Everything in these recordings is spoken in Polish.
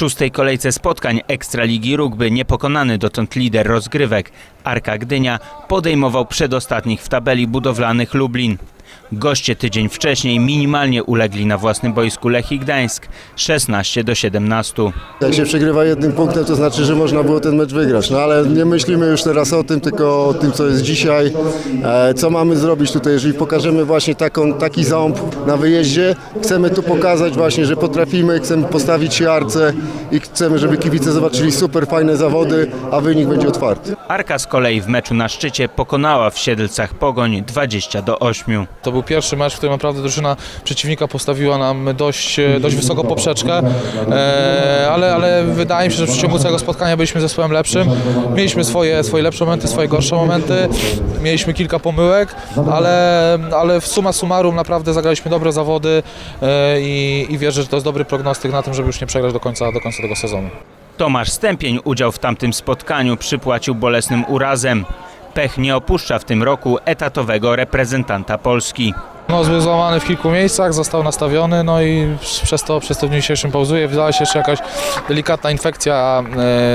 szóstej kolejce spotkań Ekstraligi Rugby niepokonany dotąd lider rozgrywek Arka Gdynia podejmował przedostatnich w tabeli budowlanych Lublin. Goście tydzień wcześniej minimalnie ulegli na własnym boisku Lechii Gdańsk 16 do 17. Jak się przegrywa jednym punktem, to znaczy, że można było ten mecz wygrać. No ale nie myślimy już teraz o tym, tylko o tym, co jest dzisiaj. E, co mamy zrobić tutaj, jeżeli pokażemy właśnie taką, taki ząb na wyjeździe. Chcemy tu pokazać właśnie, że potrafimy, chcemy postawić się arce i chcemy, żeby kibice zobaczyli super fajne zawody, a wynik będzie otwarty. Arka z kolei w meczu na szczycie pokonała w Siedlcach Pogoń 20 do 8. To był pierwszy mecz, w którym naprawdę drużyna przeciwnika postawiła nam dość, e, dość wysoką poprzeczkę, e, ale, ale wydaje mi się, że w przeciągu całego spotkania byliśmy zespołem lepszym. Mieliśmy swoje, swoje lepsze momenty, swoje gorsze momenty, mieliśmy kilka pomyłek, ale, ale w summa summarum naprawdę zagraliśmy dobre zawody e, i, i wierzę, że to jest dobry prognostyk na tym, żeby już nie przegrać do końca, do końca tego sezonu. Tomasz Stępień udział w tamtym spotkaniu przypłacił bolesnym urazem. Pech nie opuszcza w tym roku etatowego reprezentanta Polski. No, był złamany w kilku miejscach, został nastawiony, no i przez to, przez to w dniu dzisiejszym pauzuje. Wydała się jeszcze jakaś delikatna infekcja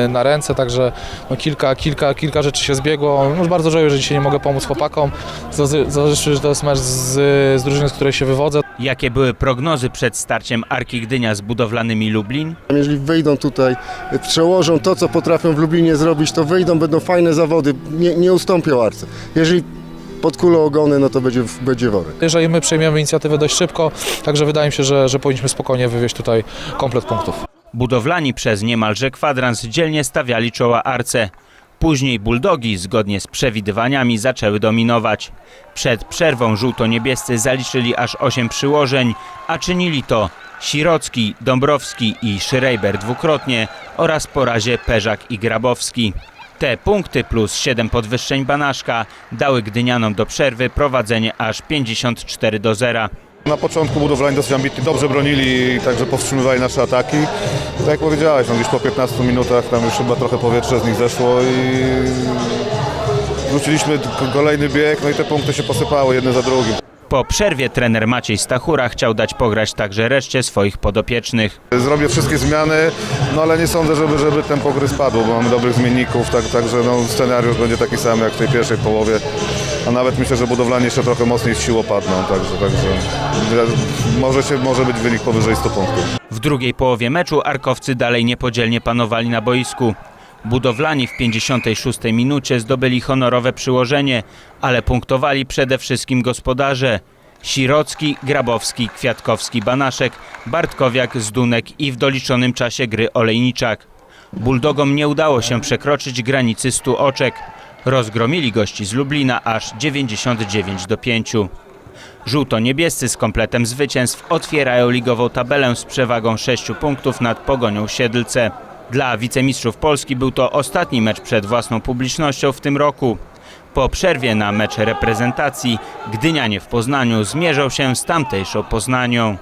e, na ręce, także no, kilka, kilka, kilka rzeczy się zbiegło. No, bardzo żałuję, że dzisiaj nie mogę pomóc chłopakom. Zależy, zależy że to jest mecz z, z drużyny, z której się wywodzę. Jakie były prognozy przed starciem Arki Gdynia z budowlanymi Lublin? Jeżeli wyjdą tutaj, przełożą to, co potrafią w Lublinie zrobić, to wyjdą, będą fajne zawody, nie, nie ustąpią arce. Jeżeli pod kulą ogony, no to będzie, będzie worek. Jeżeli my przejmiemy inicjatywę dość szybko, także wydaje mi się, że, że powinniśmy spokojnie wywieźć tutaj komplet punktów. Budowlani przez niemalże kwadrans dzielnie stawiali czoła Arce. Później buldogi, zgodnie z przewidywaniami, zaczęły dominować. Przed przerwą żółto-niebiescy zaliczyli aż 8 przyłożeń, a czynili to Sirocki, Dąbrowski i Szyrejber dwukrotnie oraz po razie Peżak i Grabowski. Te punkty plus 7 podwyższeń Banaszka dały Gdynianom do przerwy prowadzenie aż 54 do 0. Na początku budowlani dosyć ambitni, dobrze bronili, także powstrzymywali nasze ataki. Tak jak powiedziałeś, no gdzieś po 15 minutach tam już chyba trochę powietrze z nich zeszło i wróciliśmy kolejny bieg, no i te punkty się posypały jedne za drugim. Po przerwie trener Maciej Stachura chciał dać pograć także reszcie swoich podopiecznych. Zrobię wszystkie zmiany, no ale nie sądzę, żeby, żeby tempo gry spadło, bo mamy dobrych zmienników, tak, także no, scenariusz będzie taki sam jak w tej pierwszej połowie. A nawet myślę, że budowlanie jeszcze trochę mocniej z sił opadną, także, także może, się, może być wynik powyżej 100 punktów. W drugiej połowie meczu Arkowcy dalej niepodzielnie panowali na boisku. Budowlani w 56 minucie zdobyli honorowe przyłożenie, ale punktowali przede wszystkim gospodarze. Sirocki, Grabowski, Kwiatkowski, Banaszek, Bartkowiak, Zdunek i w doliczonym czasie gry Olejniczak. Buldogom nie udało się przekroczyć granicy 100 oczek. Rozgromili gości z Lublina aż 99 do 5. Żółto-niebiescy z kompletem zwycięstw otwierają ligową tabelę z przewagą 6 punktów nad Pogonią Siedlce. Dla wicemistrzów Polski był to ostatni mecz przed własną publicznością w tym roku. Po przerwie na mecz reprezentacji Gdynianie w Poznaniu zmierzą się z tamtejszą Poznanią.